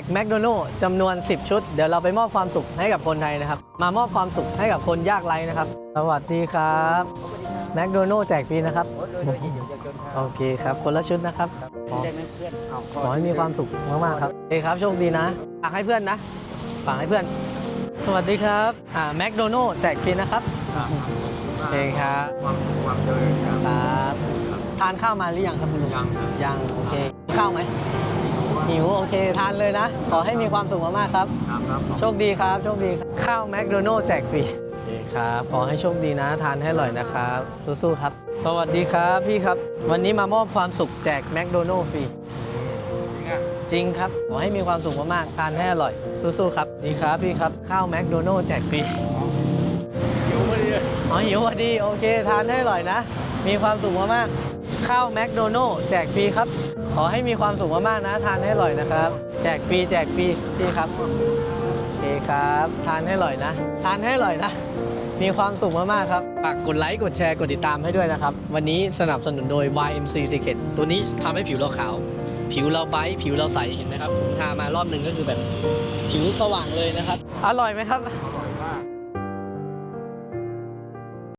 กแมคโดนัลล์จำนวน 10 ชุด เดี๋ยวเราไปมอบความสุขให้กับคนไทยนะครับ มามอบความสุขให้กับคนยากไร้นะครับ สวัสดีครับแมคโดนัลล์แจกฟรีนะครับ โอเคครับ คนละชุดนะครับ ขอได้ไหมเพื่อนเอาขอให้มีความสุขมากๆครับโอเคครับโชคดีนะ ฝากให้เพื่อนนะ ฝากให้เพื่อน สวัสดีครับ อ่าแมคโดนัลล์แจกฟรีนะครับโอเคครับความความเจริญครับครับ ทานข้าวมาหรือยังครับคุณลุงยังครับยัง โอเค ข้าวไหม หิวโอเคทานเลยนะ ขอให้มีความสุขมากๆครับ ครับครับโชคดีครับ โชคดีครับข้าวแมคโดนัลล์แจกฟรีโอเคครับขอให้โชคดีนะทานให้อร่อยนะครับสู้ๆครับ สวัสดีครับพี่ครับ วันนี้มามอบความสุขแจกแมคโดนัลล์ฟรีจริงครับขอให้มีความสุขมากๆทานให้อร่อยสู้ๆครับดีครับพี่ครับข้าวแมคโดนัลล์แจกฟรีหิวพอดีอ๋อหิวพอดีโอเคทานให้อร่อยนะ มีความสุขมากๆ ข้าวแมคโดนัลล์แจกฟรีครับ ขอให้มีความสุขมากๆนะ ทานให้อร่อยนะครับ แจกฟรีแจกฟรีพี่ครับโอเคครับ ทานให้อร่อยนะ ทานให้อร่อยนะ มีความสุขมากๆครับฝากกดไลค์กดแชร์กดติดตามให้ด้วยนะครับ วันนี้สนับสนุนโดย YMC Secret ตัวนี้ทำให้ผิวเราขาว ผิวเราไบท์ผิวเราใสเห็นไหมครับผมทามารอบหนึ่งก็คือแบบผิวสว่างเลยนะครับ อร่อยไหมครับ